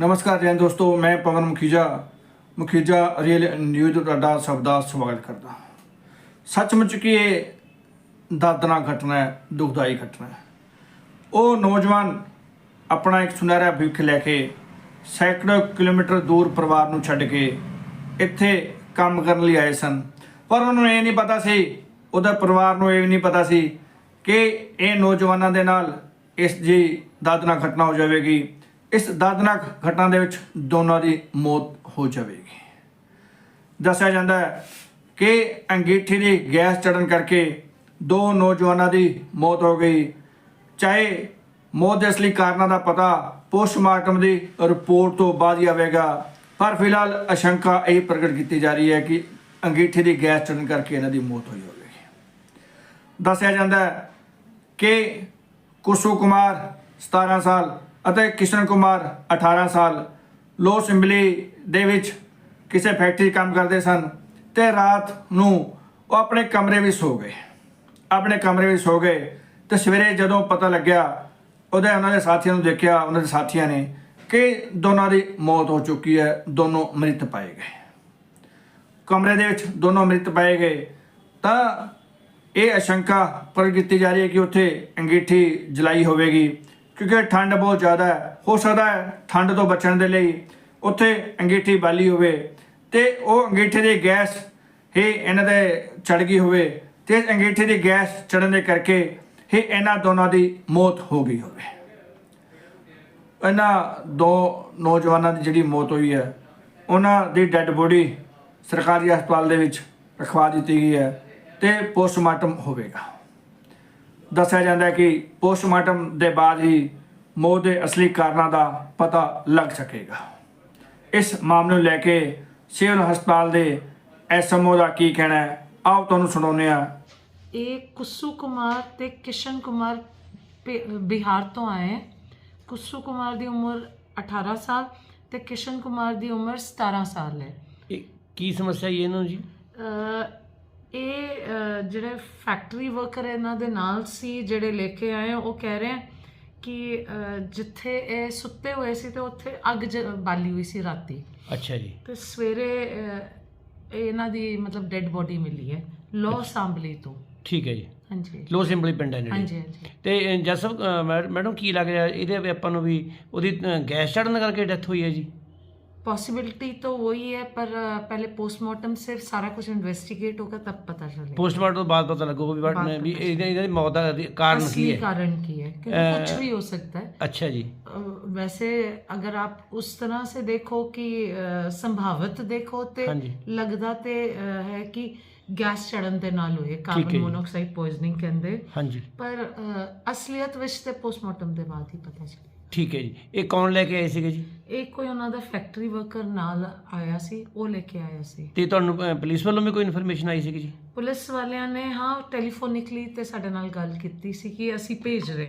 ਨਮਸਕਾਰ ਜੈਨ ਦੋਸਤੋ, ਮੈਂ ਪਵਨ ਮੁਖੀਜਾ ਮੁਖੀਜਾ ਰੀਅਲ ਨਿਊਜ਼ ਤੁਹਾਡਾ ਸਭ ਦਾ ਸਵਾਗਤ ਕਰਦਾ ਸੱਚਮੁੱਚ ਕਿ ਇਹ ਦਰਦਨਾਕ ਘਟਨਾ ਹੈ, ਦੁਖਦਾਈ ਘਟਨਾ ਹੈ? ਉਹ ਨੌਜਵਾਨ ਆਪਣਾ ਇੱਕ ਸੁਨਹਿਰਾ ਭਵਿੱਖ ਲੈ ਕੇ ਸੈਂਕੜੇ ਕਿਲੋਮੀਟਰ ਦੂਰ ਪਰਿਵਾਰ ਨੂੰ ਛੱਡ ਕੇ ਇੱਥੇ ਕੰਮ ਕਰਨ ਲਈ ਆਏ ਸਨ। ਪਰ ਉਹਨਾਂ ਨੂੰ ਇਹ ਨਹੀਂ ਪਤਾ ਸੀ, ਉਹਦਾ ਪਰਿਵਾਰ ਨੂੰ ਇਹ ਵੀ ਨਹੀਂ ਪਤਾ ਸੀ ਕਿ ਇਹ ਨੌਜਵਾਨਾਂ ਦੇ ਨਾਲ ਇਸ ਜੀ ਦਰਦਨਾਕ ਘਟਨਾ ਹੋ ਜਾਵੇਗੀ। ਇਸ ਦਰਦਨਾਕ ਘਟਨਾ ਦੇ ਵਿੱਚ ਦੋਨਾਂ ਦੀ ਮੌਤ ਹੋ ਜਾਵੇਗੀ। ਦੱਸਿਆ ਜਾਂਦਾ ਹੈ ਕਿ ਅੰਗੀਠੀ ਦੀ ਗੈਸ ਚੜਨ ਕਰਕੇ ਦੋ ਨੌਜਵਾਨਾਂ ਦੀ ਮੌਤ ਹੋ ਗਈ। ਚਾਹੇ ਮੌਤ ਦੇ ਅਸਲੀ ਕਾਰਨਾਂ ਦਾ ਪਤਾ ਪੋਸਟਮਾਰਟਮ ਦੀ ਰਿਪੋਰਟ ਤੋਂ ਬਾਅਦ ਹੀ ਆਵੇਗਾ, ਪਰ ਫਿਲਹਾਲ ਅਸ਼ੰਕਾ ਇਹ ਪ੍ਰਗਟ ਕੀਤੀ ਜਾ ਰਹੀ ਹੈ ਕਿ ਅੰਗੀਠੀ ਦੀ ਗੈਸ ਚੜਨ ਕਰਕੇ ਇਹਨਾਂ ਦੀ ਮੌਤ ਹੋਈ ਹੋਵੇਗੀ। ਦੱਸਿਆ ਜਾਂਦਾ ਹੈ ਕਿ ਕੁਸ਼ੂ ਕੁਮਾਰ 17 ਸਾਲ ਅਤੇ ਕਿਸ਼ਨ ਕੁਮਾਰ 18 ਸਾਲ ਲੋ ਸਿੰਬਲੀ ਦੇ ਵਿੱਚ ਕਿਸੇ ਫੈਕਟਰੀ 'ਚ ਕੰਮ ਕਰਦੇ ਸਨ ਤੇ ਰਾਤ ਨੂੰ ਉਹ ਆਪਣੇ ਕਮਰੇ ਵਿੱਚ ਸੋ ਗਏ। ਆਪਣੇ ਕਮਰੇ ਵਿੱਚ ਸੋ ਗਏ ਤੇ ਸਵੇਰੇ ਜਦੋਂ ਪਤਾ ਲੱਗਿਆ, ਉਹਦੇ ਉਹਨਾਂ ਦੇ ਸਾਥੀਆਂ ਨੂੰ ਦੇਖਿਆ, ਉਹਨਾਂ ਦੇ ਸਾਥੀਆਂ ਨੇ ਕਿ ਦੋਨਾਂ ਦੀ ਮੌਤ ਹੋ ਚੁੱਕੀ ਹੈ, ਦੋਨੋਂ ਮ੍ਰਿਤ ਪਾਏ ਗਏ। ਕਮਰੇ ਦੇ ਵਿੱਚ ਦੋਨੋਂ ਮ੍ਰਿਤ ਪਾਏ ਗਏ ਤਾਂ ਇਹ ਅਸ਼ੰਕਾ ਪ੍ਰਗਟ ਕੀਤੀ ਜਾ ਰਹੀ ਹੈ ਕਿ ਉੱਥੇ ਅੰਗੀਠੀ ਜਲਾਈ ਹੋਵੇਗੀ। ਕਿਉਂਕਿ ਠੰਡ ਬਹੁਤ ਜ਼ਿਆਦਾ ਹੈ। ਹੋ ਸਕਦਾ ਹੈ ਠੰਡ ਤੋਂ ਬਚਣ ਦੇ ਲਈ ਉੱਥੇ ਅੰਗੀਠੀ ਬਾਲੀ ਹੋਵੇ ਤੇ ਉਹ ਅੰਗੀਠੇ ਦੀ ਗੈਸ ਹੀ ਇਹਨਾਂ ਦੇ ਚੜ ਗਈ ਹੋਵੇ ਤੇ ਇਸ ਅੰਗੀਠੇ ਦੀ ਗੈਸ ਚੜਨ ਦੇ ਕਰਕੇ ਹੀ ਇਹਨਾਂ ਦੋਨਾਂ ਦੀ ਮੌਤ ਹੋ ਗਈ ਹੋਵੇ। ਇਹਨਾਂ ਦੋ ਨੌਜਵਾਨਾਂ ਦੀ ਜਿਹੜੀ ਮੌਤ ਹੋਈ ਹੈ, ਉਹਨਾਂ ਦੀ ਡੈੱਡ ਬੋਡੀ ਸਰਕਾਰੀ ਹਸਪਤਾਲ ਦੇ ਵਿੱਚ ਰਖਵਾ ਦਿੱਤੀ ਗਈ ਹੈ ਤੇ ਪੋਸਟਮਾਰਟਮ ਹੋਵੇਗਾ। ਦੱਸਿਆ ਜਾਂਦਾ ਹੈ ਕਿ ਪੋਸਟਮਾਰਟਮ ਦੇ ਬਾਅਦ ਹੀ ਮੌਤ ਦੇ ਅਸਲੀ ਕਾਰਨਾਂ ਦਾ ਪਤਾ ਲੱਗ ਸਕੇਗਾ। ਇਸ ਮਾਮਲੇ ਨੂੰ ਲੈ ਕੇ ਸਿਵਲ ਹਸਪਤਾਲ ਦੇ ਐਸਐਮਓ ਦਾ ਕੀ ਕਹਿਣਾ ਹੈ? ਆਓ ਤੁਹਾਨੂੰ ਸੁਣਾਉਂਦੇ ਹਾਂ। ਇਹ ਕੁੱਸੂ ਕੁਮਾਰ ਤੇ ਕਿਸ਼ਨ ਕੁਮਾਰ ਬਿਹਾਰ ਤੋਂ ਆਏ ਹੈ। ਕੁੱਸੂ ਕੁਮਾਰ ਦੀ ਉਮਰ 18 ਸਾਲ ਤੇ ਕਿਸ਼ਨ ਕੁਮਾਰ ਦੀ ਉਮਰ 17 ਸਾਲ ਹੈ। ਇਹ ਕੀ ਸਮੱਸਿਆ ਹੈ ਇਹਨਾਂ ਨੂੰ ਜੀ? ਇਹ ਜਿਹੜੇ ਫੈਕਟਰੀ ਵਰਕਰ ਇਹਨਾਂ ਦੇ ਨਾਲ ਸੀ ਜਿਹੜੇ ਲੈ ਕੇ ਆਏ ਉਹ ਕਹਿ ਰਹੇ ਆ ਕਿ ਜਿੱਥੇ ਇਹ ਸੁੱਤੇ ਹੋਏ ਸੀ ਤੇ ਉੱਥੇ ਅੱਗ ਬਾਲੀ ਹੋਈ ਸੀ ਰਾਤੀ। ਅੱਛਾ ਜੀ। ਤੇ ਸਵੇਰੇ ਇਹਨਾਂ ਦੀ ਮਤਲਬ ਡੈੱਡ ਬੋਡੀ ਮਿਲੀ ਹੈ ਲੋ ਅਸੈਂਬਲੀ ਤੋਂ। ਠੀਕ ਹੈ ਜੀ। ਹਾਂਜੀ। ਲੋ ਸਿੰਬਲੀ ਪਿੰਡ ਹੈ ਨੇੜੇ। ਹਾਂਜੀ ਹਾਂਜੀ। ਤੇ ਜਸਬ ਮੈਡਮ ਕੀ ਲੱਗ ਰਿਹਾ ਇਹਦੇ ਆਪਾਂ ਨੂੰ ਵੀ ਉਹਦੀ ਗੈਸ ਚੜਨ ਕਰਕੇ ਡੈਥ ਹੋਈ ਹੈ ਜੀ? पॉसिबिलिटी तो वही है पर अ, पहले पोस्टमार्टम से सारा कुछ इन्वेस्टिगेट होगा तब पता चलेगा ਪੋਸਟਮਾਰਟਮ ਤੋਂ ਬਾਅਦ ਪਤਾ ਲੱਗੂਗਾ ਵੀ ਬਟ ਬਾਅਦ ਵੀ ਪਤਾ ਇਹਦੇ ਇਹਦੀ ਮੌਤ ਦਾ ਦੀ- ਕਾਰਨ ਕੀ असली ਹੈ कारण की है क्योंकि अ, कुछ भी हो सकता है ਅੱਛਾ ਜੀ अ, वैसे अगर आप उस तरह से देखो कि अ, संभावित देखो ते हाँ जी। लगदा ते अ, है कि गैस चढ़न ਦੇ ਨਾਲ ਹੋਏ ਹੈ ਕਾਰਬਨ ਜੀ। ਮੋਨੋਆਕਸਾਈਡ ਪੋਇਜ਼ਨਿੰਗ ਕਹਿੰਦੇ ਹਾਂਜੀ ਪਰ ਅ, ਅਸਲੀਅਤ ਵਿੱਚ ਤੇ ਪੋਸਟਮਾਰਟਮ ਦੇ ਬਾਅਦ ਹੀ ਪਤਾ ਚੱਲੇ ਠੀਕ ਹੈ ਜੀ। ਇਹ ਕੌਣ ਲੈ ਕੇ ਆਏ ਸੀਗੇ ਜੀ? ਇਹ ਕੋਈ ਉਹਨਾਂ ਦਾ ਫੈਕਟਰੀ ਵਰਕਰ ਨਾਲ ਆਇਆ ਸੀ ਉਹ ਲੈ ਕੇ ਆਇਆ ਸੀ। ਤੇ ਤੁਹਾਨੂੰ ਪੁਲਿਸ ਵੱਲੋਂ ਵੀ ਕੋਈ ਇਨਫੋਰਮੇਸ਼ਨ ਆਈ ਸੀਗੀ ਜੀ? ਪੁਲਿਸ ਵਾਲਿਆਂ ਨੇ ਹਾਂ ਟੈਲੀਫੋਨਿਕਲੀ ਤੇ ਸਾਡੇ ਨਾਲ ਗੱਲ ਕੀਤੀ ਸੀ ਕਿ ਅਸੀਂ ਭੇਜ ਰਹੇ